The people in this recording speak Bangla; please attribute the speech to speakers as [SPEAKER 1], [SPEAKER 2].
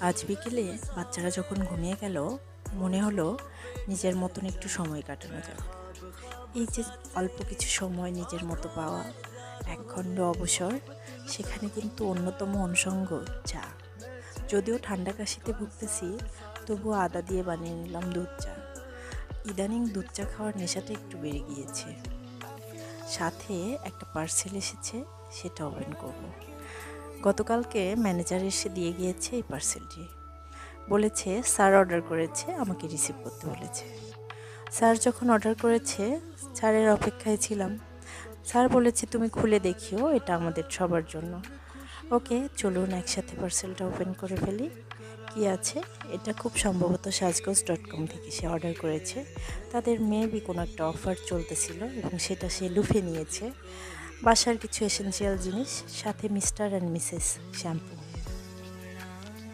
[SPEAKER 1] আজ বিকেলে বাচ্চারা যখন ঘুমিয়ে গেল, মনে হলো নিজের মতন একটু সময় কাটানো যাক। এই যে অল্প কিছু সময় নিজের মতো পাওয়া একখণ্ড অবসর, সেখানে কিন্তু অন্যতম অনুষঙ্গ চা। যদিও ঠান্ডা কাশিতে ভুগতেছি, তবুও আদা দিয়ে বানিয়ে নিলাম দুধ চা। ইদানিং দুধ চা খাওয়ার নেশাটা একটু বেড়ে গিয়েছে। সাথে একটা পার্সেল এসেছে সেটা ওপেন করব। গতকালকে ম্যানেজার এসে দিয়ে গিয়েছে এই পার্সেলটি। বলেছে, স্যার অর্ডার করেছে, আমাকে রিসিভ করতে বলেছে। স্যার যখন অর্ডার করেছে, স্যারের অপেক্ষায় ছিলাম। স্যার বলেছে, তুমি খুলে দেখিও, এটা আমাদের সবার জন্য। ওকে, চলুন একসাথে পার্সেলটা ওপেন করে ফেলি। কি আছে? এটা খুব সম্ভবত সাজগোজ ডট কম থেকে সে অর্ডার করেছে। তাদের মেবি কোনো একটা অফার চলতেছিল এবং সেটা সে লুফে নিয়েছে। বাসার কিছু এসেন্সিয়াল জিনিস সাথে মিস্টার অ্যান্ড মিসেস শ্যাম্পু